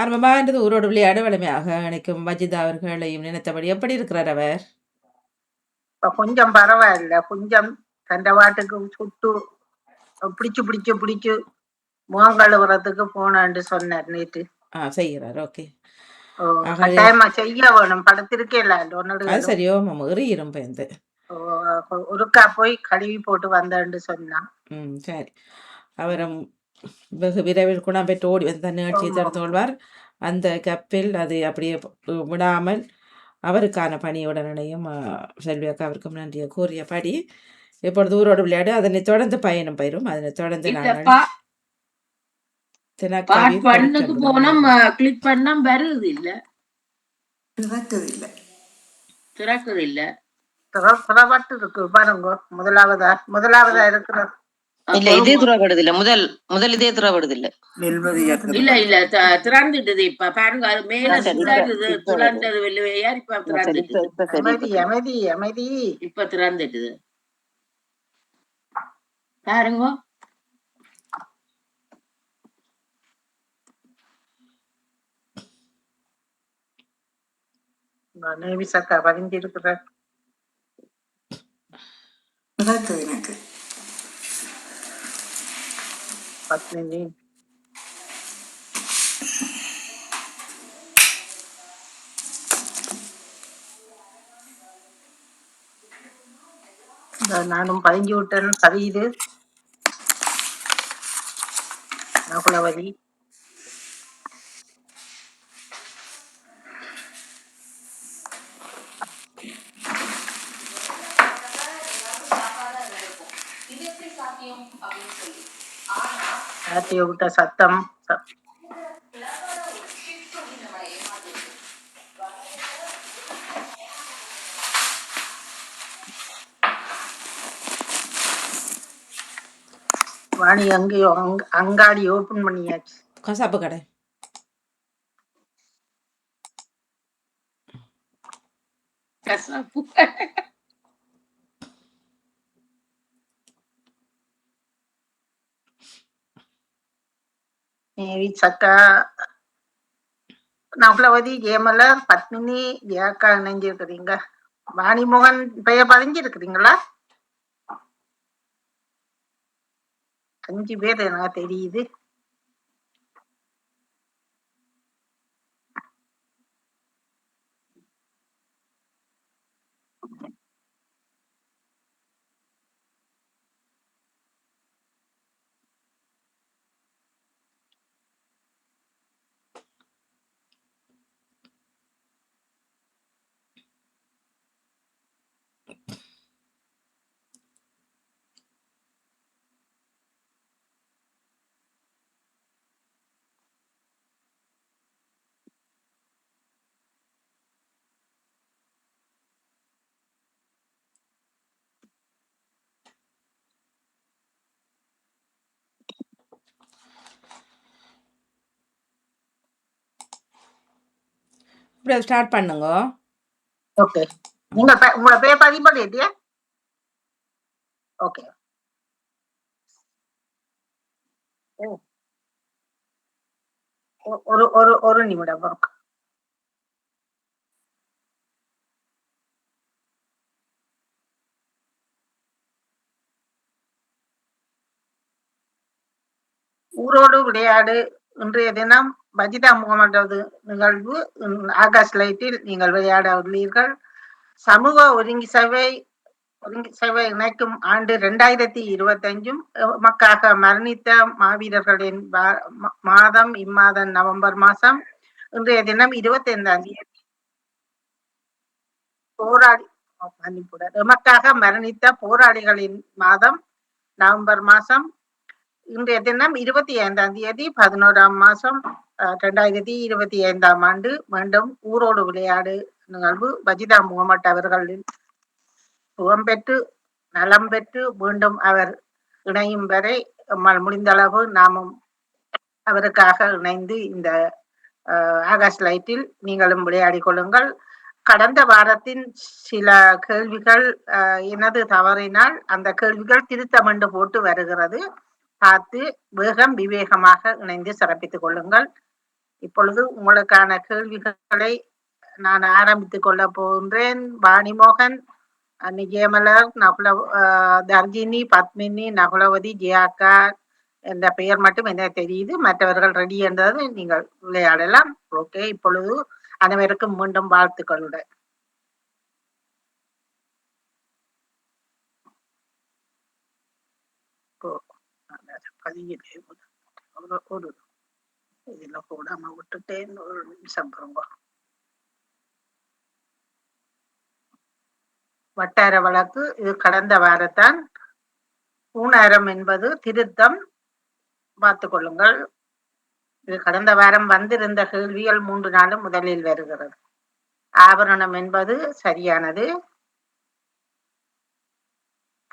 ஆரம்பமாகின்றது ஊரோடு விளையாட வலிமையாக இணைக்கும் வஜிதா அவர்களையும் நினைத்தபடி எப்படி இருக்கிறார் அவர்? கொஞ்சம் பரவாயில்ல. கொஞ்சம் தண்ட வாட்டுக்கு சுட்டு பிடிச்சு பிடிச்சு பிடிச்சு முகம் கழுவுறதுக்கு போனான்னு சொன்னார் நேற்று. ஆ செய்கிறார். ஓகே. கட்டாயமா செய்ய வேணும். அது ஒன்னு சரியோ எறியிரும் பயந்து ஒருக்கா போய் கழுவி போட்டு வந்தேன்னு சொன்னான் ம் சரி. அவரும் வெகு விரைவில் குணம் பெற்று ஓடி வந்து நிகழ்ச்சியை ஆமா. தடுத்து கொள்வார் அந்த கப்பில் அது அப்படியே விடாமல் அவருக்கான பணியுடனேயும் செல்வி அக்காவிற்கும் நன்றியை கூறியபடி இப்பொழுது ஊரோடு விளையாடு. அதனை தொடர்ந்து பயணம் பயிரும் அதனை தொடர்ந்து இந்த நாங்கள் பா- தினக்கவி பார்ட் ஒன்னுக்கு படிக்கின்றது. போனோம் கிளிக் பண்ணா வருது இல்ல திறக்கதில்லை திறக்குது இல்ல புறப்பட்டு இருக்கு. பாருங்க முதலாவதா முதலாவதா இருக்கிற இல்ல இதே துறப்படுது இல்ல முதல் முதல் இதே துறப்படுது இல்ல இல்ல இல்ல த- திறந்துட்டுது இப்ப. பாருங்க அது மேல சரி, இப்ப- சுழலுது இப்ப சரி அமைதி அமைதி அமைதி. இப்ப திறந்துட்டுது. பாருங்க. நேவி சக்கா பதிஞ்சு இருக்கிற நடக்குது எனக்கு நானும் பதுங்கி விட்டேன். பதியுது நகுலவதி ஆட்டிய விட்ட சத்தம். வாணி அங்கேயோ அங்க அங்காடி ஓபன் பண்ணியாச்சு. கசாப்பு கடை. கசாப்பு. நேவி சக்கா நகுலவதி ஜெயமலர் பத்மினி ஜெயாக்கா இணைஞ்சிருக்கிறீங்க. வாணிமோகன் பெயர் பதிஞ்சிருக்கிறீங்களா? அஞ்சு பேர் எனக்கு தெரியுது. இப்படி ஸ்டார்ட் பண்ணுங்க. ஓகே உங்க உங்க பேர் பதிவு பண்ணிட்டியா? Okay oh. ஒரு ஒரு ஒரு நிமிடம் இருக்கு ஊரோடு விளையாடு இன்றைய தினம் பஜிதா முகமது நிகழ்வு. ஆகாஷ் லைட்டில் நீங்கள் விளையாட உள்ளீர்கள் சமூக ஒருங்கி சேவை ஒருங்கி சேவை இணைக்கும் ஆண்டு இரண்டாயிரத்தி இருபத்தஞ்சும் மக்களாக மரணித்த மாவீரர்களின் மாதம் இம்மாதம் நவம்பர் மாதம் இன்றைய தினம் இருபத்தி ஐந்தாம் தேதி போராடி மன்னிப்புடன். எமக்காக மரணித்த போராளிகளின் மாதம் நவம்பர் மாதம் இன்றைய தினம் இருபத்தி ஐந்தாம் தேதி பதினோராம் மாசம் அஹ், ரெண்டாயிரத்தி இருபத்தி ஐந்தாம் ஆண்டு மீண்டும் ஊரோடு விளையாடு நிகழ்வு பஜிதா முகமட் அவர்களின் புகம்பெற்று நலம் பெற்று மீண்டும் அவர் இணையும் வரை முடிந்த அளவு நாமும் அவருக்காக இணைந்து இந்த ஆகாஷ் லைட்டில் நீங்களும் விளையாடி கொள்ளுங்கள். கடந்த வாரத்தின் சில கேள்விகள் அஹ், எனது தவறினால் அந்த கேள்விகள் திருத்தமண்டு போட்டு வருகிறது. பார்த்து வேகம் விவேகமாக இணைந்து சிறப்பித்துக் கொள்ளுங்கள். இப்பொழுது உங்களுக்கான கேள்விகளை நான் ஆரம்பித்துக் கொள்ள போகின்றேன். வாணிமோகன் அஹ், நிஜயமலர் நகுல தர்ஜினி பத்மினி நகுலவதி ஜியாக்கா என்ற பெயர் மட்டும் எனக்கு தெரியுது. மற்றவர்கள் ரெடி என்றது நீங்கள் விளையாடலாம். ஓகே இப்பொழுது அனைவருக்கும் மீண்டும் வாழ்த்துக்களுடன் ஓ, அந்த பதியிலே ஒரு- ஒரு- இதுல போடாம விட்டுட்டேன்னு ஒரு சம்பரம் வட்டார வழக்கு இது கடந்த வாரத்தான் ஊனாரம் என்பது திருத்தம் பார்த்துக் கொள்ளுங்கள் இது கடந்த வாரம் வந்திருந்த கேள்விகள் மூன்று நாளும் முதலில் வருகிறது ஆபரணம் என்பது சரியானது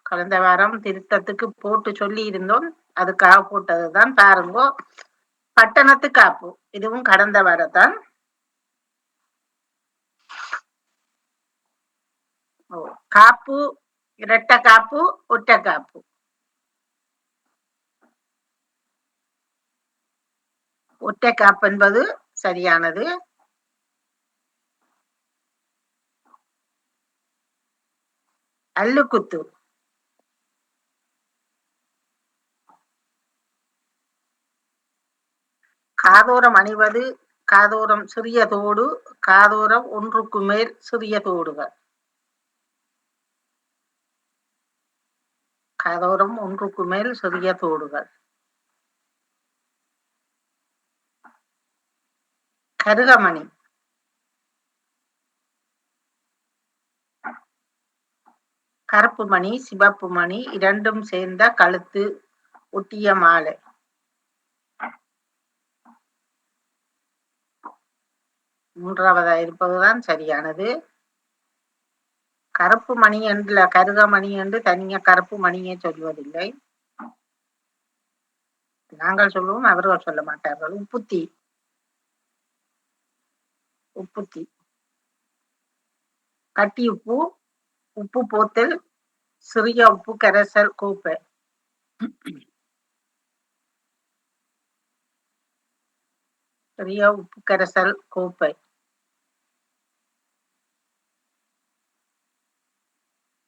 கடந்த வாரம் திருத்தத்துக்கு போட்டு சொல்லி இருந்தோம் அதுக்காக போட்டதுதான் பாருங்கோ. பட்டணத்து காப்பு. இதுவும் கடந்த வாரத்தான் ஓ, காப்பு இரட்ட காப்பு ஒட்ட காப்பு. ஒட்டை காப்பு என்பது சரியானது. அல்லுக்குத்து. காதோரம் அணிவது காதோரம் சிறிய தோடு காதோரம் ஒன்றுக்கு மேல் சிறிய தோடுகள் காதோரம் ஒன்றுக்கு மேல் சிறிய தோடுகள் கருகமணி. கருப்பு மணி சிவப்பு மணி இரண்டும் சேர்ந்த கழுத்து ஒட்டிய மாலை. மூன்றாவதா இருப்பதுதான் சரியானது. கருப்பு மணி என்று கருக மணி என்று தனியா கருப்பு மணியே சொல்வதில்லை. நாங்கள் சொல்லுவோம் அவர்கள் சொல்ல மாட்டார்கள். உப்புத்தி. உப்புத்தி. கட்டி உப்பு உப்பு போத்தல் சிறிய உப்பு கரைசல் கோப்பை. சிறிய உப்பு கரைசல் கோப்பை.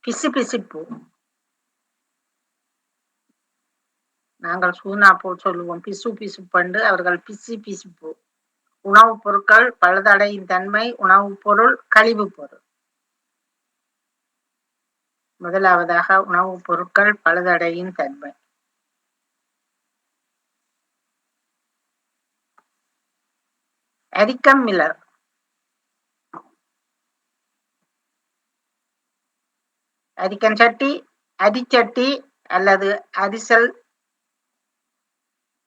பிசு பிசுப்பு. நாங்கள் சூனா போ சொல்லுவோம். பிசு பிசுப்பண்டு அவர்கள் பிசு பிசுப்பு. உணவுப் பொருட்கள் பழுதடையின் தன்மை உணவுப் பொருள் கழிவுப் பொருள். முதலாவதாக உணவுப் பொருட்கள் பழுதடையின் தன்மை. அரிக்கம் மிலர் அரிக்கன் சட்டி அரிச்சட்டி அல்லது அரிசல்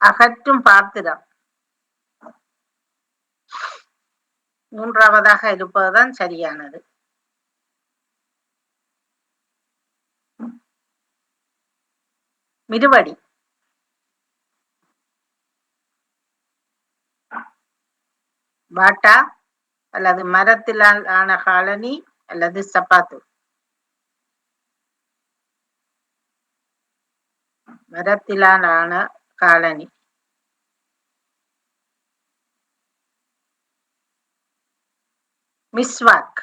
அகற்றும் பாத்திரம். மூன்றாவதாக இருப்பதுதான் சரியானது. மிருவடி பாட்டா அல்லது மரத்திலால் ஆன காலனி அல்லது சப்பாத்து. மரத்திலான காலனி மிஸ்வாக்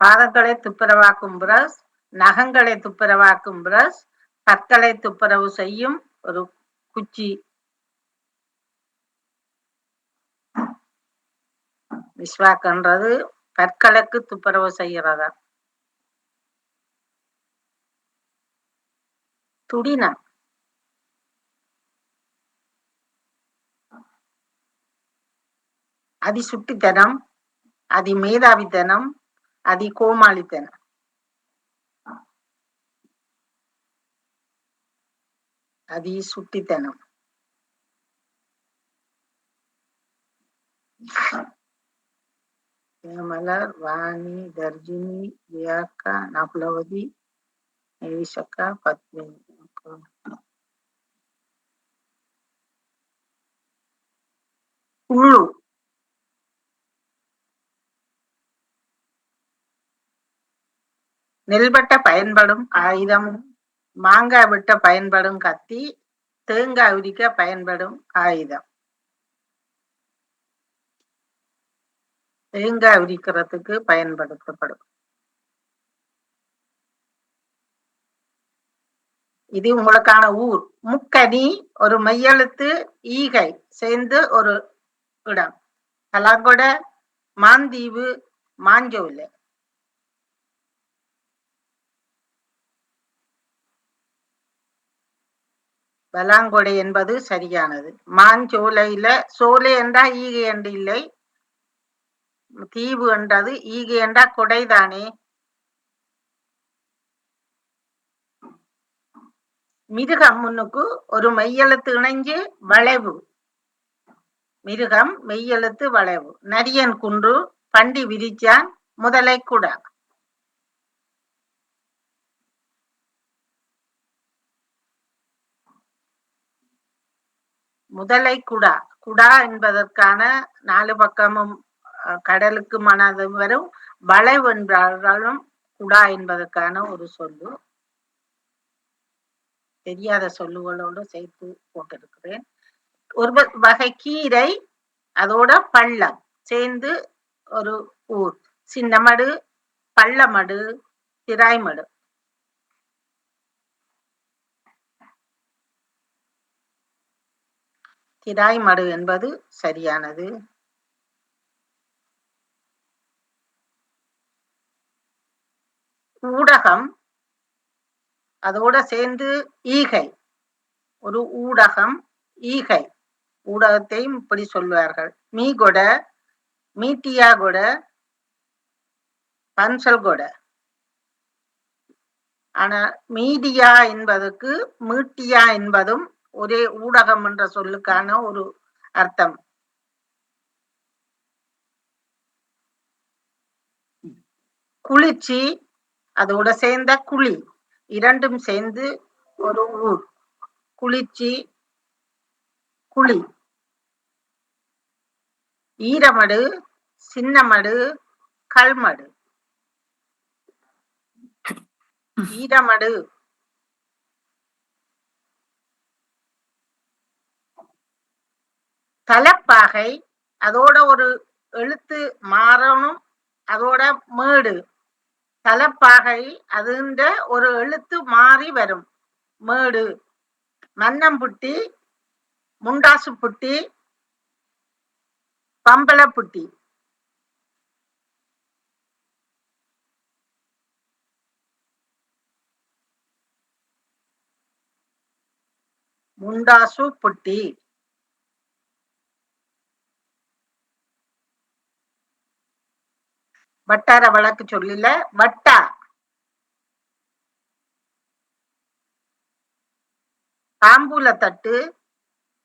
பாதங்களை துப்புரவாக்கும் பிரஷ் நகங்களை துப்புரவாக்கும் பிரஷ் பற்களை துப்புரவு செய்யும் ஒரு குச்சி மிஸ்வாக்ன்றது பற்களுக்கு துப்புரவு செய்கிறதா துடினம் அதி சுட்டித்தனம் அதி மேதாவித்தனம் அதி கோமாளித்தனம் அதி சுட்டித்தனம் மலர் வாணி தர்ஜினி ஜியாக்கா நகுலவதி நிவிஷக்கா பத்மினி உள்ளு நெல்பட்ட பயன்படும் ஆயுதம் மாங்காய் வெட்ட பயன்படும் கத்தி தேங்காய் உரிக்க பயன்படும் ஆயுதம். தேங்காய் உரிக்கிறதுக்கு பயன்படுத்தப்படும். இது உங்களுக்கான ஊர். முக்கனி ஒரு மையெழுத்து ஈகை சேர்ந்து ஒரு இடம். கலாங்கொட மாந்தீவு மாஞ்சோலை. பலாங்கொடை என்பது சரியானது. மாஞ்சோலையில சோலை என்றா ஈகை என்று இல்லை. தீவு என்றது ஈகை என்றா கொடைதானே மிருகம் முன்னுக்கு ஒரு மெய்யெழுத்து இணைஞ்சு வளைவு. மிருகம் மெய்யெழுத்து வளைவு. நரியன் குன்று பண்டி விரிச்சான் முதலை குடா. முதலை குடா. குடா என்பதற்கான நாலு பக்கமும் கடலுக்கு மனது வரும். வளைவு என்றாலும் குடா என்பதற்கான ஒரு சொல்லு. தெரியாத சொல்லுகளோடு சேர்த்து போட்டிருக்கிறேன். ஒரு வகை கீரை அதோட பள்ளம். சேர்ந்து ஒரு ஊர். சின்னமடு பள்ளமடு திராய்மடு. திராய்மடு என்பது சரியானது. ஊடகம் அதோட சேர்ந்து ஈகை. ஒரு ஊடகம் ஈகை. ஊடகத்தையும் இப்படி சொல்வார்கள் மீகொட மீட்டியா கொட பன்சல் கொட. ஆனா மீடியா என்பதுக்கு மீட்டியா என்பதும் ஒரே ஊடகம் என்ற சொல்லுக்கான ஒரு அர்த்தம். குளிர்ச்சி அதோட சேர்ந்த குழி இரண்டும் சேர்ந்து ஒரு ஊர். குளிர்ச்சி குழி. ஈரமடு சின்னமடு கல்மடு. ஈரமடு. தலப்பாகை அதோட ஒரு எழுத்து மாறணும் அதோட மேடு. தலப்பாகை அதுன்ற ஒரு எழுத்து மாறி வரும். மேடு. மன்னம்புட்டி முண்டாசு புட்டி பம்பளப்புட்டி முண்டாசு புட்டி வட்டார வழக்கு சொல்லில வட்டா. தாம்பூல தட்டு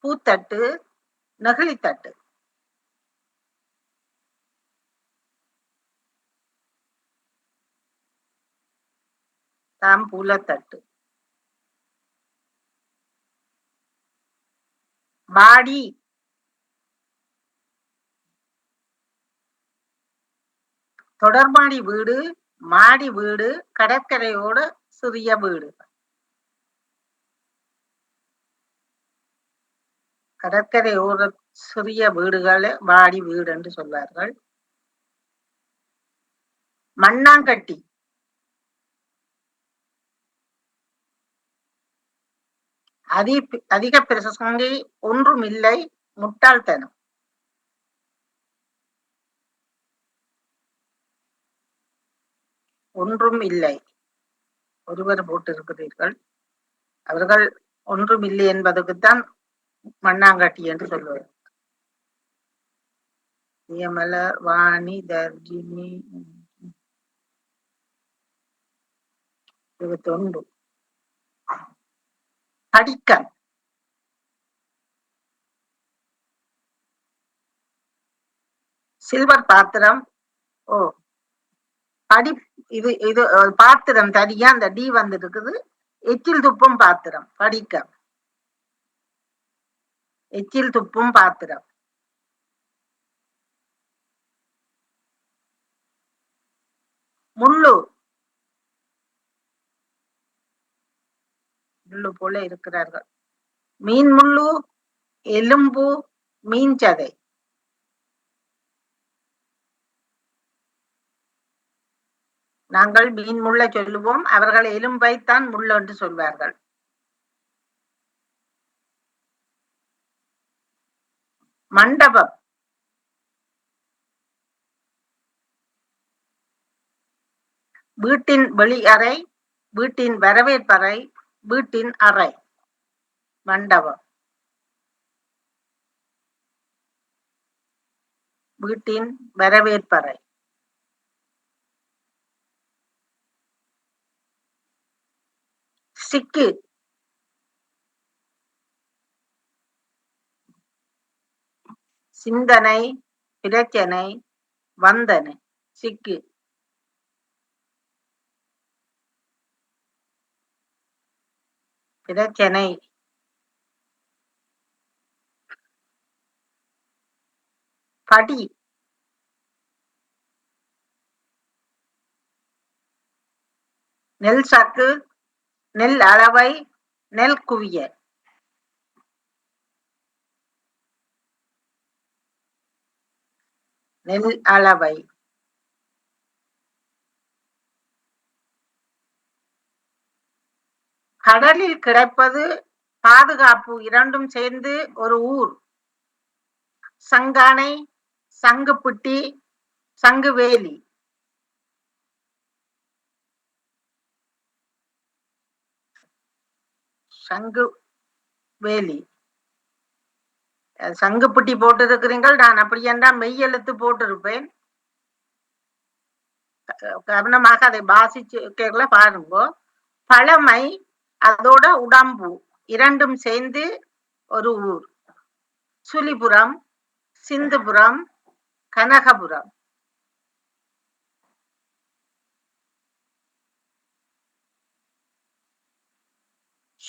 பூத்தட்டு நெகிழித்தட்டு. தாம்பூல தட்டு தொடர்மாடி வீடு மாடி வீடு கடற்கரையோட சிறிய வீடு. கடற்கரையோர சிறிய வீடுகளை வாடி வீடு என்று சொல்வார்கள். மண்ணாங்கட்டி. அதி அதிக பிரசங்கி ஒன்றும் இல்லை முட்டாள்தனம். ஒன்றும் இல்லை. ஒருவர் போட்டிருக்கிறீர்கள். அவர்கள் ஒன்றும் இல்லை என்பதற்குத்தான் மண்ணாங்கட்டி என்று சொல்வது நியமல வாணி தர்ஜினி இருபத்தொன்று. படிக்கன் சில்வர் பாத்திரம். ஓ படி இது இது பாத்திரம் தனியா அந்த டி வந்து இருக்குது எச்சில் துப்பும் பாத்திரம் படிக்க. எச்சில் துப்பும் பாத்திரம். முள்ளு. முள்ளு போல இருக்கிறார்கள். மீன் முள்ளு எலும்பு மீன் சதை. நாங்கள் மீன் முள்ள சொல்லுவோம் அவர்கள் எலும்பைத்தான் முள்ள என்று சொல்வார்கள். மண்டபம். வீட்டின் வெளி அறை வீட்டின் வரவேற்பறை வீட்டின் அறை. மண்டபம். வீட்டின் வரவேற்பறை. சிக்கு. சிந்தனை பிரச்சனை வந்தனை சிக்கு. பிரச்சனை படி. நெல் சாக்கு. நெல் அளவை நெல் குவிய. நெல் அளவை. கடலில் கிடைப்பது பாதுகாப்பு இரண்டும் சேர்ந்து ஒரு ஊர். சங்கானை சங்குப்பிட்டி சங்குவேலி. சங்கு வேலி. அஹ் சங்குப்பிட்டி போட்டிருக்கிறீங்கள் நான் அப்படி என்றால் மெய்யெழுத்து போட்டிருப்பேன். கவனமாக அதை பாசிச்சு கேட்கல பாருங்க. பழமை அதோட உடம்பு இரண்டும் சேர்ந்து ஒரு ஊர். சுழிபுரம் சிந்துபுரம் கனகபுரம்.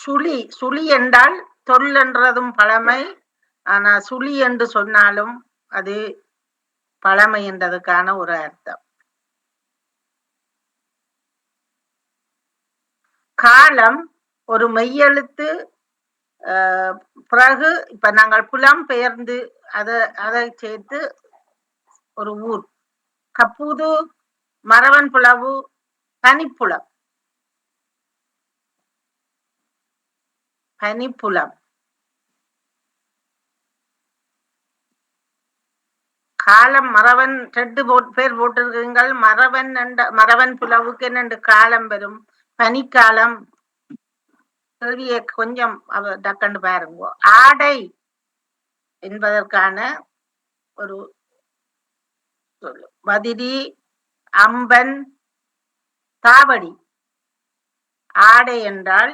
சுழி சுழி என்றால் தொல் என்றதும் பழமை. ஆனா சுழி என்று சொன்னாலும் அது பழமை என்றதுக்கான ஒரு அர்த்தம். காலம் ஒரு மெய்யெழுத்து ஆஹ், பிறகு இப்ப நாங்கள் புலம் பெயர்ந்து அதை அதை சேர்த்து ஒரு ஊர். கப்பூது மரவன் புலவு பனிப்புலம் பனிப்புலம். காலம் மறவன் ரெண்டு போட் பேர் போட்டிருக்கீங்கள். மறவன் என்ற மறவன் புலவுக்கு என்னென்று காலம் வரும் பனிக்காலம் கேள்வியை கொஞ்சம் அவ டக்கண்டு பாருங்க. ஆடை என்பதற்கான ஒரு பதிரி அம்பன் தாவடி. ஆடை என்றால்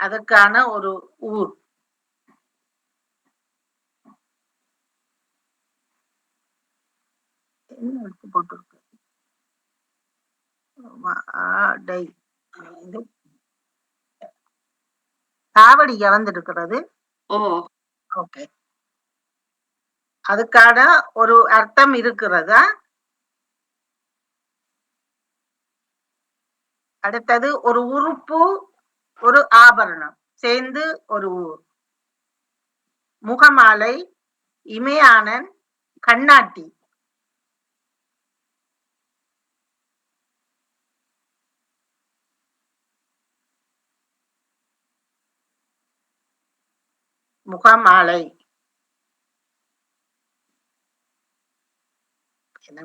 அதற்கான ஒரு ஊர். போட்டிருக்கு? தாவடிய வந்திருக்கிறது ஓ. ஓகே. அதுக்கான ஒரு அர்த்தம் இருக்கிறதா? அடுத்தது ஒரு உறுப்பு ஒரு ஆபரணம். சேர்ந்து ஒரு ஊர் முகமாலை இமயானன் கண்ணாட்டி. முகமாலை.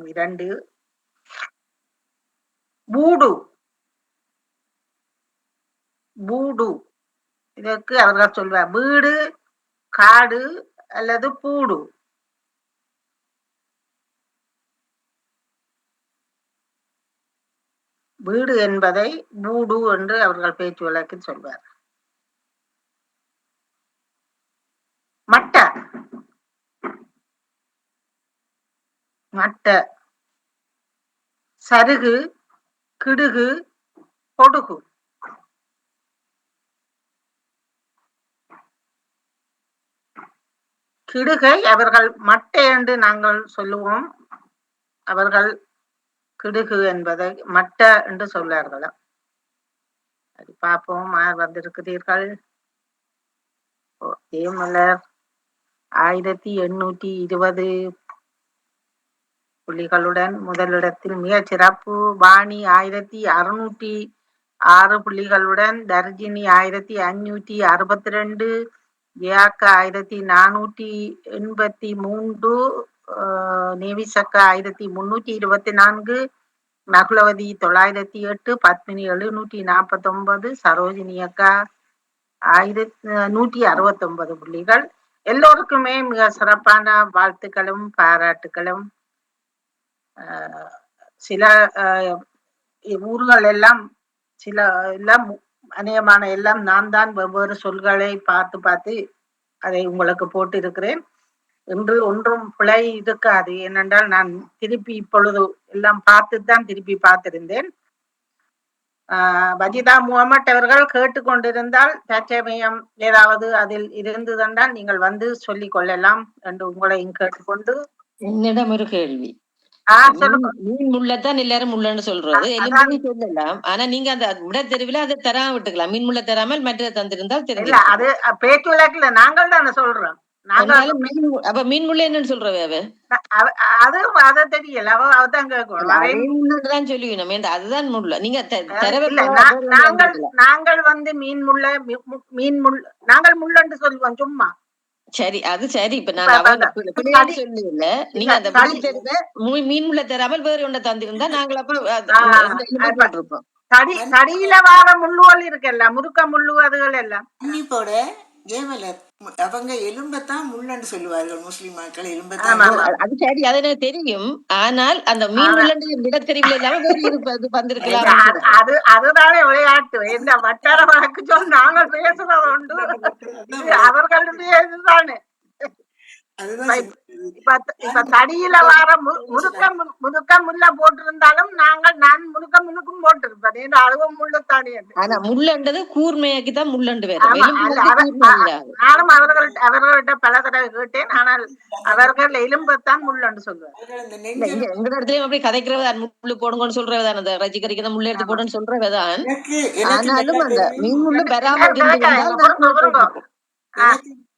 இரண்டு? பூடு பூடு இதற்கு அவர்கள் சொல்வார். வீடு காடு அல்லது பூடு. வீடு என்பதை பூடு என்று அவர்கள் பேச்சு வழக்கில் சொல்வார். மட்ட. மட்ட. சருகு கிடுகு பொடுகு. கிடுகை அவர்கள் மட்டை என்று நாங்கள் சொல்லுவோம். அவர்கள் கிடுகு என்பதை மட்ட என்று சொல்வார்களாம் அது பார்ப்போம் யார் வந்திருக்கிறீர்கள். தேமலர் ஆயிரத்தி எண்ணூற்றி இருபது. புள்ளிகளுடன் முதலிடத்தில் மிகச் சிறப்பு. பாணி ஆயிரத்தி அறுநூற்றி ஆறு புள்ளிகளுடன் தர்ஜினி ஆயிரத்தி அஞ்சூற்றி அறுபத்தி ரெண்டு. ஜியாக்கா ஆயிரத்தி நானூற்றி எண்பத்தி மூன்று ஆஹ் நேவிசக்கா ஆயிரத்தி முன்னூற்றி இருபத்தி நான்கு நகுலவதி தொள்ளாயிரத்தி எட்டு பத்மினி எழுநூற்றி நாற்பத்தொன்பது சரோஜினி அக்கா ஆயிரத்தி நூற்றி அறுபத்தொன்பது புள்ளிகள். எல்லோருக்குமே மிக சிறப்பான வாழ்த்துக்களும் பாராட்டுகளும் ஆஹ் சில ஆஹ் ஊர்கள் எல்லாம் சில எல்லாம் அநேகமான எல்லாம் நான் தான் வெவ்வேறு சொல்களை பார்த்து பார்த்து அதை உங்களுக்கு போட்டு இருக்கிறேன் என்று ஒன்றும் பிழை இருக்காது. ஏனென்றால் நான் திருப்பி இப்பொழுது எல்லாம் பார்த்து தான் திருப்பி பார்த்திருந்தேன். ஆஹ் வஜிதா முகமட் அவர்கள் கேட்டுக்கொண்டிருந்தால் தற்சமயம் ஏதாவது அதில் இருந்ததென்றால் நீங்கள் வந்து சொல்லிக் கொள்ளலாம் என்று உங்களையும் கேட்டுக்கொண்டு என்னிடம் ஒரு கேள்வி. மீன் முள்ளத்தான் எல்லாரும் முள்ளன்னு சொல்றது. அ- எலும்பு சொல்லலாம். ஆனா நீங்க அந்த விட தெருவில் அதை தராம விட்டுக்கலாம். மீன் முள்ள தராமல் மற்ற தந்திருந்தால் தெரிஞ்சு அது பேச்சு வழக்குல நாங்கள் தானே சொல்றோம். அப்ப மீன் முள்ள என்னன்னு சொல்றவ அவ? அது அதை தெரியல. அவ அவதான் கேட்கணும். சொல்லுவீங்க ஏன்டா அதுதான் முள்ள. நீங்க நாங்கள். நாங்கள் வந்து மீன் முள்ள மீன் முள் நாங்கள் முள்ளன்னு சொல்லுவோம் சும்மா. சரி அது சரி. இப்ப நான் சொல்லல நீங்க அந்த தடி- விட தெருவை மீ- மீன் முள்ள தராமல் வேற ஒன்றை தந்திருந்தா நாங்கள் அப்ப தடியில வார முள்ளுகள் இருக்குல்ல முறுக்க முள்ளு அதுகள் எல்லாம் ஜெயமலர். அவங்க எலும்பத்தான் முள்ளன்னு சொல்லுவார்கள் முஸ்லிம் மக்கள் எலும்பத்தான். அது- சரி அது எனக்கு தெரியும். ஆனால் அந்த மீன் ஆனா- முள்ளண்டு விட தெரியல இல்லாம வேற இருப்பது வந்திருக்கலாம். அது- அது அதுதானே விளையாட்டு. இந்த வட்டார வழக்கு சொல்லி நாங்கள் பேசுறது உண்டு. அவர்களுடைய இதுதானே. இப்ப- தடியில வார மு- முறுக்க மு- முறுக்க முள்ள போட்டிருந்தாலும் நாங்கள் நான் முறுக்க முழுக்கும் போட்டிருப்பேன். ஏன்னா அழுவம் முள்ளு தானே அது. ஆனா முள்ளண்டது கூர்மையாக்கி தான் முள்ளண்டு வேற. நானும் அவர்கள் அவர்கள்ட்ட பல தடவை கேட்டேன். ஆனால் அவர்கள் எலும்பத்தான் நெஞ்சல் இங்க எங்க இடத்துலயும் அப்படி கதைக்கிறவதான் முள்ளு போடுங்கன்னு சொல்றவதான் அந்த ரஜி கறிக்கு முள்ள எடுத்து போடுன்னு சொல்றவதான் எனக்கு எனக்கு ஆனாலும் நல்லா அந்த தெரியும். மீன் முள்ளு பெறாம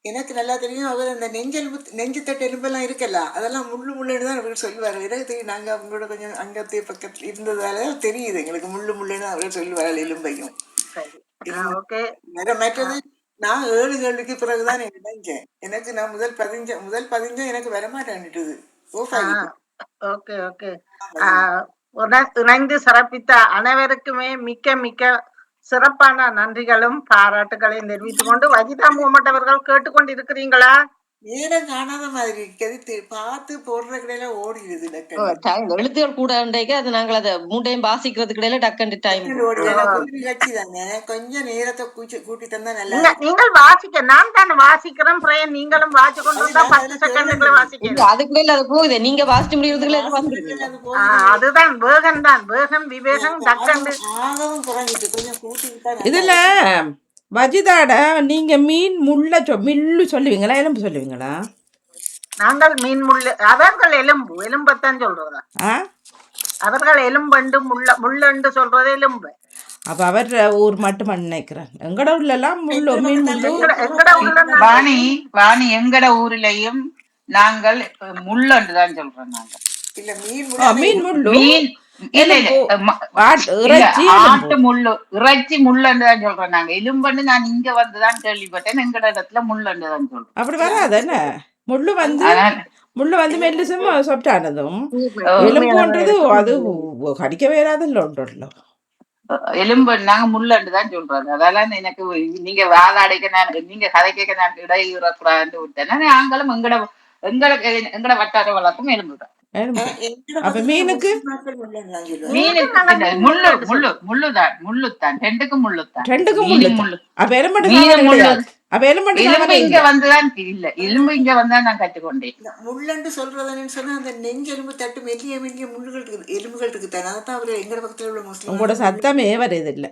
நாங்கள். எனக்கு நல்லா தெரியும். அவர் அந்த நெஞ்செலும்பு நெஞ்சு தட்டு எலும்பெல்லாம் இருக்குல்ல அதெல்லாம் முள்ளு முள்ளுன்னு தான் அவர்கள் சொல்லுவார்கள் எனக்கு தெரியும் நாங்க அவங்களோட கொஞ்சம் அங்கத்தே பக்கத்துல இருந்ததால தெரியுது. எங்களுக்கு முள்ளு முள்ளுன்னு அவர்கள் சொல்லுவார்கள் எலும்பையும். மற்றது நான் ஏழு கேள்விக்கு பிறகுதான் நினைச்சேன் எனக்கு நான் முதல் பதிஞ்ச முதல் பதிஞ்ச எனக்கு வரமாட்டேன்னுட்டுது. Okay okay. இணைந்து சிறப்பித்த அனைவருக்குமே மிக்க மிக்க சிறப்பான நன்றிகளும் பாராட்டுகளையும் தெரிவித்துக் கொண்டு வஜிதா முகமட் அவர்கள் கேட்டுக்கொண்டு இருக்கிறீங்களா நேரம் காணாத மாதிரி கருத்து பார்த்து போடுற கடையில ஓடிடுது எழுத்துகள் கூட இன்றைக்கு அது நாங்கள் அதை மூட்டையும் வாசிக்கிறதுக்கு இடையில டக்குன்னு டைம் நிகழ்ச்சி தானே. கொஞ்சம் நேரத்தை கூச்சி கூட்டி தந்தா நல்லா நீங்க நீங்கள் வாசிக்க நான் தான் வாசிக்கிறேன் பிரேம் நீங்களும் வாசி கொண்டு வந்தா பத்து செகண்டுக்குள்ள வாசிக்க. அதுக்குள்ள அது போகுது. நீங்க வாசிச்சு முடியறதுக்குள்ள. அதுதான் வேகம் தான் வேகம் விவேகம் டக்கண்டு ஆகவும் குறைஞ்சிட்டு கொஞ்சம் நல்லா இதுல வஜிதாட நீங்க மீன் முள்ள சொ மில்லு சொல்லுவீங்களா எலும்பு சொல்லுவீங்களா? நாங்கள் மீன் முள்ளு அவர்கள் எலும்பு எலும்பத்தான் சொல்றதா ஆ? அவர்கள் எலும்பண்டு முள்ள முள்ளண்டு சொல்றது எலும்பு. அப்ப அவர் ஊர் மட்டும் நினைக்கிறேன் எங்கட ஊர்ல எல்லாம் முள்ளு மீன் முள்ளு? எங்கட வாணி வாணி எங்கட ஊர்லயும் நாங்கள் முள்ளன்று தான் சொல்றோம் நாங்க இல்ல மீன் மீன் முள்ளு. மீன் ஆட்டு முள்ளு இறைச்சி முள்ளன்று தான் சொல்றோம் நாங்க. எலும்பண்டு நான் இங்க வந்துதான் கேள்விப்பட்டேன் எங்கட இடத்துல முள்ளன்று தான் சொல்றோம் அப்படி வராது என்ன? முள்ளு வந்து முள்ளு வந்து மெல்லிசும் சொப்டானதும் எலும்புன்றது அது கடிக்கவே இராதுல்ல ஒன்றோ எலும்பு நாங்க முள்ளன்று தான் சொல்றோம் அதெல்லாம் எனக்கு நீங்க வாதாடைக்க நான் நீங்க கதை கேட்க நான் இடையூறக்கூடாதுன்னு விட்டேன் நாங்களும் எங்கட எங்கட எங்கட வட்டார வழக்கம் எலும்பு எங்கட அப்ப மீனுக்கு? முள்ளுன்னு முள்ளு முள்ளு முள்ளு முள்ளுதான் முள்ளுத்தான் ரெண்டுக்கும் முள்ளுத்தான். ரெண்டுக்கும் முள்ளு. முள்ளு. அப்ப எலும்பட்டு அப்ப எலும்பட்டு எலும்பு இங்க வந்துதான் இல்ல எலும்பு இங்க வந்தா நான் கற்றுக்கொண்டேன். முள்ளண்டு சொல்றதுன்னு சொன்னா அந்த நெஞ்செலும்பு தட்டு மெல்லிய மெல்லிய முள்ளுகள் இருக்குது எலும்புகள் இருக்கு தானே அதான் அவர் எங்கட பக்கத்துல உள்ள உங்களோட முஸ்லிம் சத்தமே வருது இல்ல.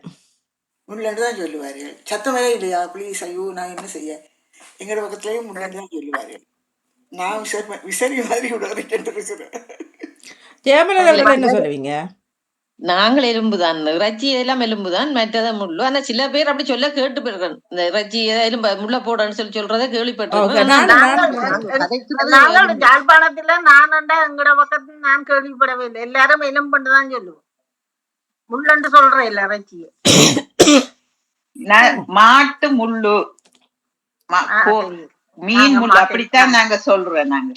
முள்ளண்டு தான் சொல்லுவார்கள் சத்தம் வேற இல்லையா ப்ளீஸ் ஐயோ நான் என்ன செய்ய? எங்கட பக்கத்துலயும் முள்ளண்டு தான் சொல்லுவார்கள் நான் விசாரி விசாரி மாதிரி விடாது இருக்கிறேன் ஜெயமலர்கள் என்ன சொல்லுவீங்க? நாங்கள் எலும்புதான். இறைச்சி எல்லாம் எலும்புதான். மற்றதை முள்ளு. ஆனா சில பேர் அப்படி சொல்ல கேட்டு போயிருக்கேன் இந்த இறைச்சி எலும்பு முள்ள போடன்னு சொல்லி சொல்றதை கேள்விப்பட்டிருக்கேன் யாழ்ப்பாணத்துல நானண்டா எங்கட பக்கத்துல நான் கேள்விப்படவே இல்லை. எல்லாரும் எலும்புன்னு தான் சொல்லுவோம். முள்ளண்டு சொல்றேன் இல்ல இறைச்சியை நான் மாட்டு முள்ளு. மீன் மாட்டு- அப்படித்தான் நாங்க சொல்றோம் நாங்க.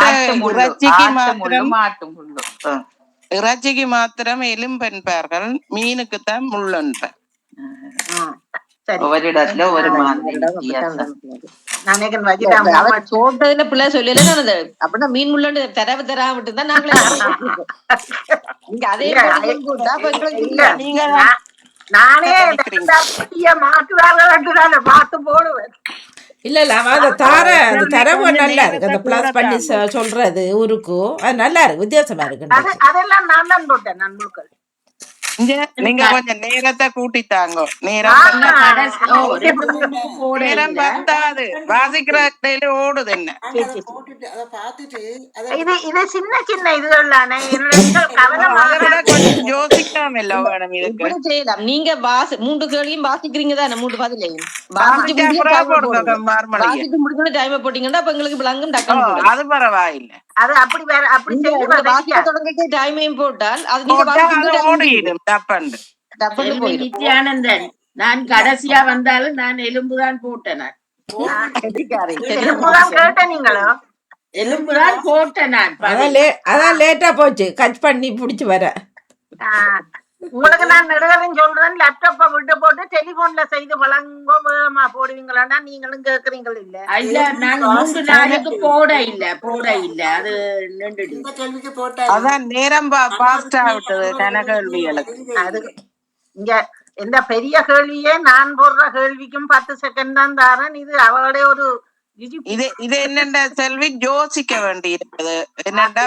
ஆட்டு முள்ளு இறைச்சிக்கு ஆட்டு மாத்திரம் மாட்டு முள்ளு. ஆ. இறைச்சிக்கு மாத்திரம் எலும்பென்பார்கள் மீனுக்கு தான் முள்ளன்பர் ம், சரி. ஒவ்வொரு இடத்துல ஒரு மாதிரி வித்தியாசம். நான் நினைக்கிறேன் வஜிதா அவர் போட்டதுல பிள்ளை சொல்லல நான் அதை அப்படின்னா மீன் முள்ளு தரவு தரா விட்டு தான் நாங்களே நீங்க அதே நான்- நானே நினைக்கிறீங்க. மாற்றுவார்கள் பார்த்து போடுவேன். இல்ல இல்ல அவன் அந்த தார அந்த தரவு நல்லா இருக்கு. அந்த பிளஸ் பண்ணி சொல்றது ஊருக்கு அது நல்லா இருக்கு வித்தியாசமா இருக்கு. அது அதெல்லாம் நான் தான் போட்டேன் நண்பர்கள் இங்க நீங்க கொஞ்சம் நேரத்தை கூட்டித்தாங்க நேரம் நேரம். வந்தாது வாசிக்கிற இடையில ஓடுது என்ன. இது இது சின்ன சின்ன இதுகள் தானே நீங்கள் அதை கவனமாக விட கொஞ்சம் யோசிக்காம இல்ல வேணும் இதுக்கு. செய்யலாம். நீங்க வாசி மூன்று கேள்வியும் வாசிக்கிறீங்க தானே? மூன்று பதிலையும் வாசிச்சா முடிக்கணும் டைம் போட்டீங்கன்னா அப்ப எங்களுக்கு விளங்கும். அது பரவாயில்ல. அது அப்படி வேற அப்படி தொடங்கிட்டு டைமையும் போட்டால் அது நீங்க நித்யானந்தன் நான் கடைசியா வந்தாலும் நான் எலும்புதான் போட்டேன். எலும்புதான் போட்டேன். நான் அதான் லே அதான் லேட்டா போச்சு. கட் பண்ணி புடிச்சு வர. ஆ, உங்களுக்கு நான் நெடுகதையும் சொல்றேன் லேப்டாப்பை விட்டு போட்டு டெலிபோன்ல செய்து வழங்க வேகமா போடுவீங்களான்னா நீங்களும் கேக்குறீங்கள் இல்ல? இல்ல நாங்க மூன்று நாளைக்கு போட இல்ல போட இல்ல அது நின்றுடு இந்த கேள்விக்கு போட்டா அதான் நேரம் பாஸ்ட் ஆகிட்டது கனகேள்விகளுக்கு அது இங்க இந்த பெரிய கேள்வியே நான் போடுற கேள்விக்கும் பத்து செகண்ட் தான் தரேன். இது அவளுடைய ஒரு இது இது என்னென்ன செல்வி யோசிக்க வேண்டி இருக்குது என்னடா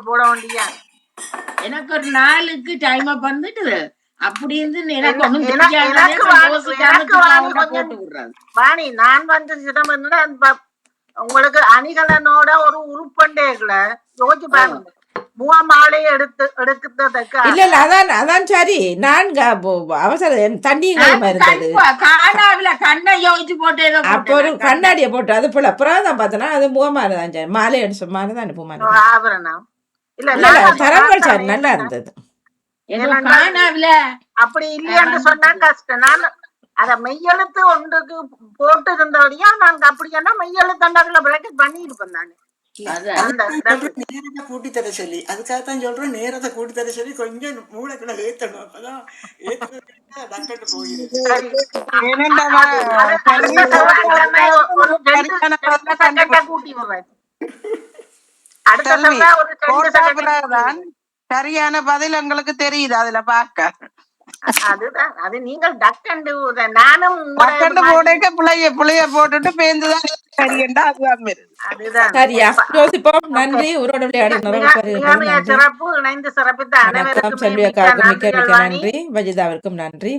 போட வேண்டியா எனக்கு ஒரு நாளுக்கு டைம் வந்துட்டுது அப்படி இருந்து எனக்கு வாணி நான் வந்து என்னன்னா அந்த உங்களுக்கு அணிகலனோட ஒரு உருப்பண்டேகளை யோசிச்சு பாருங்க முகமாலையை எடுத்து எடுக்கிறதுக்கு. இல்ல இல்ல அதான் அதான் சரி. நான் அவசர தண்ணியும் இருந்தது. காணாவில கண்ணை யோசிச்சு போட்டு அப்போ ஒரு போட்டேன். கண்ணாடியை போட்டு அது போல அப்புறம் தான் பார்த்தனா அது முகமால தான் சரி. மாலை அடிச்ச மாதிரி தான் ஆபரணம். இல்ல இல்ல இல்ல நான் தரங்கள் சார். நல்லா இருந்தது. ஏதோ காணாவில அப்படி இல்லையான்னு சொன்னா கஷ்டம். நான் அத மெய்யெழுத்து ஒன்றுக்கு போட்டு இருந்தபடியா நான் அப்படி சொன்னா மெய்யெழுத்து அண்டாக்குள்ள பிராக்கெட் பண்ணி இருப்பேன் நானு. நேரத்தை கூட்டி தர சொல்லி அதுக்காகத்தான் சொல்றேன் நேரத்தை கூட்டி தர சொல்லி கொஞ்சம் மூளைக்குள்ள ஏத்தணும். அப்பதான் ஏத்துறது டாக்டர் ரெண்டு சரியான பதில் உங்களுக்கு தெரியுது அதுல பார்க்க. அதுதான். அது நீங்கள் டக் அண்டு நானும் உங்களோட போடைக்க பிள்ளைய பிள்ளைய போட்டுட்டு பேந்துதான் நன்றி. உரோட விளையாடு மிக நிறைவு மிக மிக நன்றி. சிறப்பு. இணைந்து சிறப்பித்த அனைவருக்கும் நன்றி. வஜிதாவிற்கும் நன்றி.